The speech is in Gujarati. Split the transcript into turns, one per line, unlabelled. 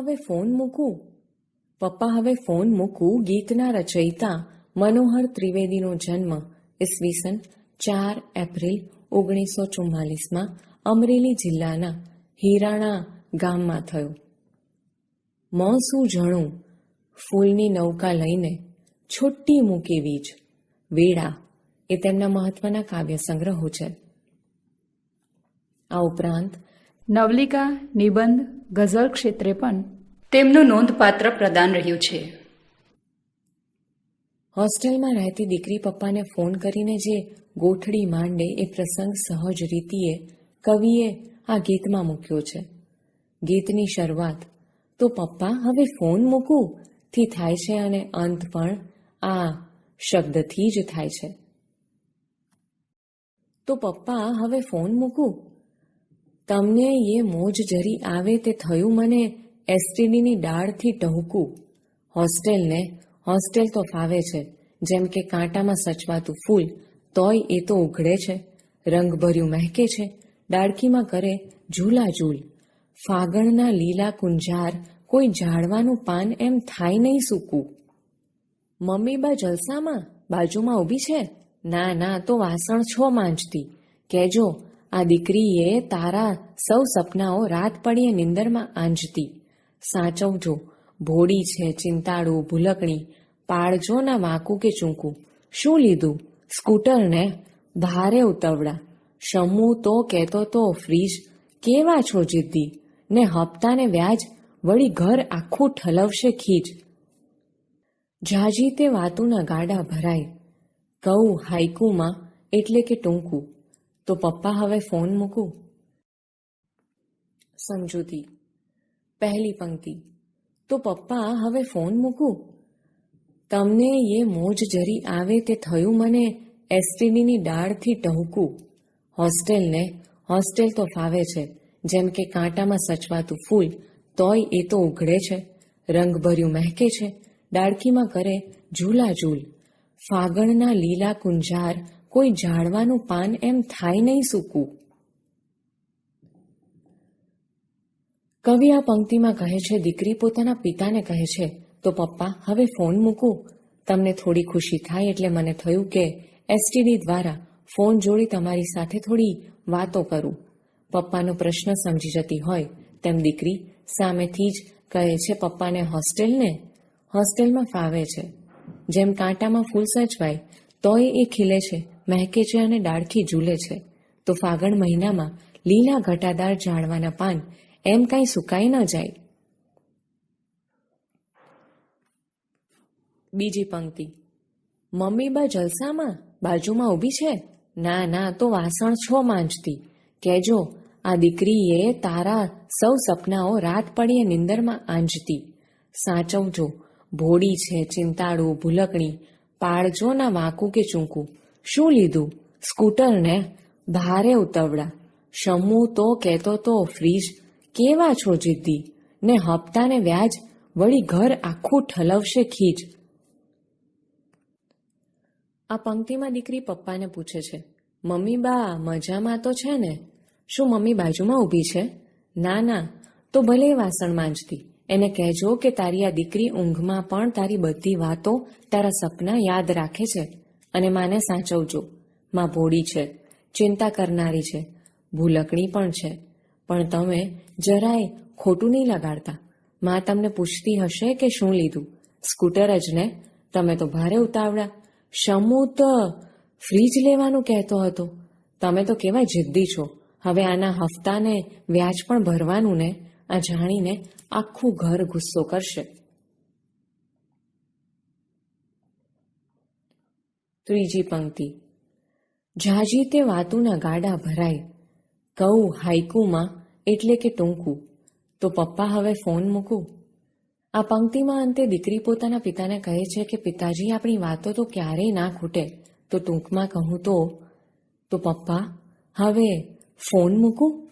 હવે ફોન મૂકું? પપ્પા હવે ફોન મૂકું ગીતના રચયિતા મનોહર ત્રિવેદીનો જન્મ ઈસવીસન ચાર એપ્રિલ ઓગણીસો ચુમ્માલીસમાં અમરેલી જિલ્લાના હીરાણા ગામમાં થયો. મોસું જણું? ફૂલની નૌકા લઈને છુટ્ટી મૂકી વીજ. વેડા એ તેમના મહત્વના કાવ્ય સંગ્રહો છે. આ ઉપરાંત
નવલિકા, નિબંધ ગઝલ ક્ષેત્રે પણ તેમનું નોંધપાત્ર પ્રદાન રહ્યું છે.
હોસ્ટેલમાં રહેતી દીકરી પપ્પાને ફોન કરીને જે ગોઠડી માંડે એ પ્રસંગ સહજ રીતિએ, કવિએ આ ગીતમાં મૂક્યો છે. ગીતની શરૂઆત, તો પપ્પા, હવે ફોન મૂકું, થી થાય છે અને અંત પણ આ શબ્દથી જ થાય છે. તો પપ્પા, હવે ફોન મૂકું. તમને એ મોજ જરી આવે તે થયું મને એસટીડીની ડાળથી ટહુકું. હોસ્ટેલને, હોસ્ટેલ તો ફાવે છે, જેમ કે કાંટામાં સચવાતું ફૂલ, તોય એ તો ઉઘડે છે. રંગભર્યું મહેકે છે ડાળખીમાં કરે ઝૂલાઝૂલ. ફાગણના લીલા કુંજાર કોઈ ઝાડવાનું પાન એમ થાય નહીં સૂકું. મમ્મી બા જલસામાં? બાજુમાં ઊભી છે? ના ના, તો વાસણ છો માંજતી. કેજો આ દીકરીએ તારા સૌ સપનાઓ રાત પડીએ નિંદરમાં આંજતી. સાચવજો ભોળી છે, ચિંતાળું, ભૂલકણી, પાળજો ના વાંકું કે ચૂંકું. શું લીધું? સ્કૂટર ને ભારે ઉતવડા શમુ તો કહેતો તો ફ્રીજ, કેવા છો જીદ્દી? ને હપ્તાને વ્યાજ, વળી ઘર આખું ઠલવશે ખીજ. ઝાઝી તે વાતુના ગાડા ભરાય. કહું હાઈકુમાં એટલે કે ટૂંકું. તો પપ્પા હવે ફોન મૂકું? સમજૂતી પહેલી પંક્તિ. તો પપ્પા હવે ફોન મૂકું? તમને એ મોજ જરી આવે તે થયું મને એસટીડીની ડાળથી ટહુકું? હોસ્ટેલને, હોસ્ટેલ તો ફાવે છે. જેમ કે કાંટામાં સચવાતું ફૂલ, તોય એ તો ઉઘડે છે. રંગભર્યું મહેકે છે. ડાળખીમાં કરે ઝૂલા ઝૂલ ફાગણના લીલા કુંજાર કોઈ ઝાડવાનું પાન એમ થાય નહીં સૂકું. કવિ આ પંક્તિમાં કહે છે, દીકરી પોતાના પિતાને કહે છે, તો પપ્પા, હવે ફોન મૂકું. તમને થોડી ખુશી થાય એટલે મને થયું કે એસટીડી દ્વારા ફોન જોડી તમારી સાથે થોડી વાતો કરું. પપ્પાનો પ્રશ્ન સમજી જતી હોય તેમ દીકરી સામેથી જ કહે છે, પપ્પાને હોસ્ટેલને? હોસ્ટેલમાં ફાવે છે. જેમ કાંટામાં ફૂલ સચવાય તોય એ ખીલે છે. મહેકે છે અને ડાળખી ઝૂલે છે. તો ફાગણ મહિનામાં લીલા ઘટાદાર ઝાડવાના પાન એમ કાંઈ સુકાઈ ન જાય. બીજી પંક્તિ. મમ્મી બા જલસામાં? બાજુમાં ઊભી છે? ના ના, તો વાસણ છો માંજતી. કેજો આ દીકરીએ તારા સૌ સપનાઓ રાત પડીએ નિંદરમાં આંજતી. સાચવજો, ભોળી છે, ચિંતાળું, ભૂલકણી. પાળજો ના વાંકું કે ચૂંકું. શું લીધું? સ્કૂટર ને ભારે ઉતવડા શમુ તો કહેતો તો, ફ્રીજ કેવા છો જીતી ને હપ્તાને વ્યાજ વળી ઘર આખું ઠલવશે ખીજ. આ પંક્તિમાં દીકરી પપ્પાને પૂછે છે, મમ્મી બા, મજામાં તો છે ને? શું મમ્મી બાજુમાં ઊભી છે? ના ના, તો ભલે વાસણ માંજતી એને કહેજો કે તારી આ દીકરી ઊંઘમાં પણ તારી બધી વાતો તારા સપના યાદ રાખે છે. અને માને સાચવજો. માં ભોળી છે, ચિંતા કરનારી છે, ભૂલકણી પણ છે. પણ તમે જરાય ખોટું નહીં લગાડતા. માં તમને પૂછતી હશે કે શું લીધું? સ્કૂટર જ ને? તમે તો ભારે ઉતાવળા. શમુ તો ફ્રીજ લેવાનું કહેતો હતો. તમે તો કેવા જિદ્દી છો. હવે આના હફતાને વ્યાજ પણ ભરવાનું ને? આ જાણીને આખું ઘર ગુસ્સો કરશે. ત્રીજી પંક્તિ. ઝાઝી તે વાતુના ગાડા ભરાય. કહું હાઈકુમાં એટલે કે ટૂંકું. તો પપ્પા હવે ફોન મૂકું. આ પંક્તિમાં અંતે દીકરી પોતાના પિતાને કહે છે કે, પિતાજી, આપણી વાતો તો ક્યારેય ના ખૂટે. તો ટૂંકમાં કહું તો તો પપ્પા, હવે ફોન મૂકું?